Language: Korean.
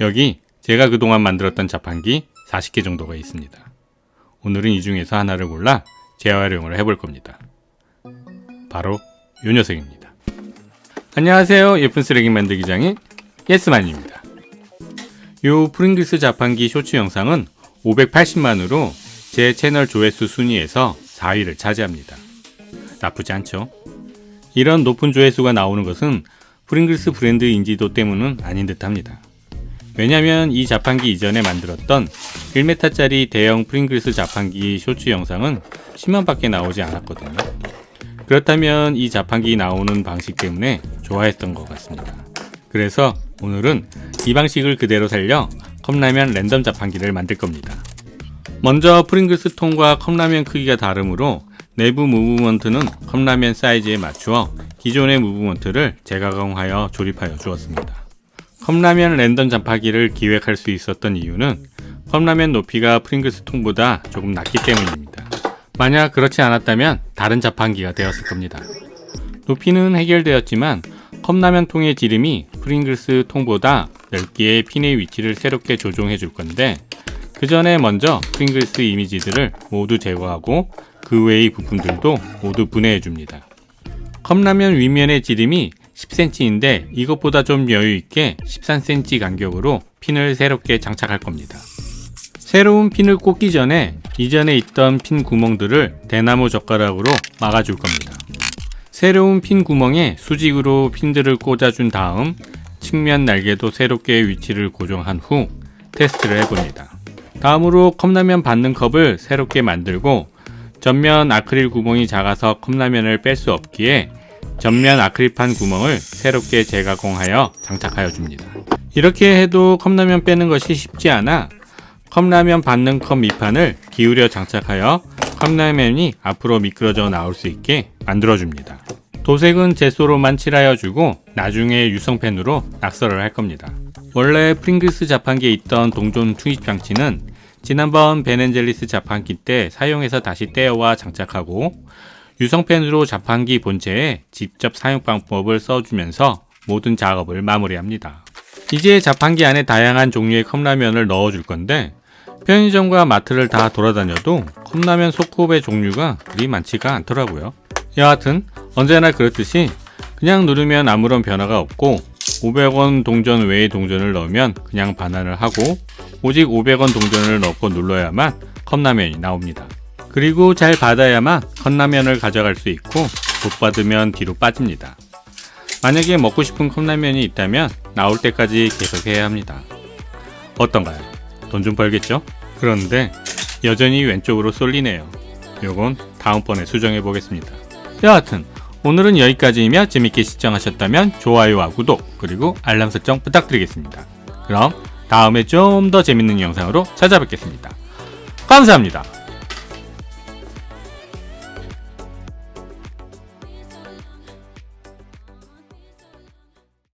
여기 제가 그동안 만들었던 자판기 40개 정도가 있습니다. 오늘은 이 중에서 하나를 골라 재활용을 해볼 겁니다. 바로 요 녀석입니다. 안녕하세요. 예쁜 쓰레기 만들기장의 예스만입니다. 요 프링글스 자판기 쇼츠 영상은 580만으로 제 채널 조회수 순위에서 4위를 차지합니다. 나쁘지 않죠? 이런 높은 조회수가 나오는 것은 프링글스 브랜드 인지도 때문은 아닌 듯 합니다. 왜냐면 이 자판기 이전에 만들었던 1m짜리 대형 프링글스 자판기 쇼츠 영상은 10만밖에 나오지 않았거든요. 그렇다면 이 자판기 나오는 방식 때문에 좋아했던 것 같습니다. 그래서 오늘은 이 방식을 그대로 살려 컵라면 랜덤 자판기를 만들 겁니다. 먼저 프링글스 통과 컵라면 크기가 다르므로 내부 무브먼트는 컵라면 사이즈에 맞추어 기존의 무브먼트를 재가공하여 조립하여 주었습니다. 컵라면 랜덤 자판기를 기획할 수 있었던 이유는 컵라면 높이가 프링글스 통보다 조금 낮기 때문입니다. 만약 그렇지 않았다면 다른 자판기가 되었을 겁니다. 높이는 해결되었지만 컵라면 통의 지름이 프링글스 통보다 넓기에 핀의 위치를 새롭게 조정해 줄 건데 그 전에 먼저 프링글스 이미지들을 모두 제거하고 그 외의 부품들도 모두 분해해 줍니다. 컵라면 윗면의 지름이 10cm인데 이것보다 좀 여유 있게 13cm 간격으로 핀을 새롭게 장착할 겁니다. 새로운 핀을 꽂기 전에 이전에 있던 핀 구멍들을 대나무 젓가락으로 막아줄 겁니다. 새로운 핀 구멍에 수직으로 핀들을 꽂아준 다음 측면 날개도 새롭게 위치를 고정한 후 테스트를 해봅니다. 다음으로 컵라면 받는 컵을 새롭게 만들고 전면 아크릴 구멍이 작아서 컵라면을 뺄 수 없기에 전면 아크릴판 구멍을 새롭게 재가공하여 장착하여 줍니다. 이렇게 해도 컵라면 빼는 것이 쉽지 않아 컵라면 받는 컵 밑판을 기울여 장착하여 컵라면이 앞으로 미끄러져 나올 수 있게 만들어 줍니다. 도색은 제소로만 칠하여 주고 나중에 유성펜으로 낙서를 할 겁니다. 원래 프링글스 자판기에 있던 동전 투입 장치는 지난번 베넨젤리스 자판기 때 사용해서 다시 떼어와 장착하고 유성펜으로 자판기 본체에 직접 사용 방법을 써주면서 모든 작업을 마무리합니다. 이제 자판기 안에 다양한 종류의 컵라면을 넣어줄 건데 편의점과 마트를 다 돌아다녀도 컵라면 소컵의 종류가 그리 많지가 않더라고요. 여하튼 언제나 그렇듯이 그냥 누르면 아무런 변화가 없고 500원 동전 외의 동전을 넣으면 그냥 반환을 하고 오직 500원 동전을 넣고 눌러야만 컵라면이 나옵니다. 그리고 잘 받아야만 컵라면을 가져갈 수 있고 못 받으면 뒤로 빠집니다. 만약에 먹고 싶은 컵라면이 있다면 나올 때까지 계속 해야 합니다. 어떤가요? 돈 좀 벌겠죠? 그런데 여전히 왼쪽으로 쏠리네요. 요건 다음번에 수정해 보겠습니다. 여하튼 오늘은 여기까지이며 재밌게 시청하셨다면 좋아요와 구독 그리고 알람 설정 부탁드리겠습니다. 그럼 다음에 좀 더 재밌는 영상으로 찾아뵙겠습니다. 감사합니다.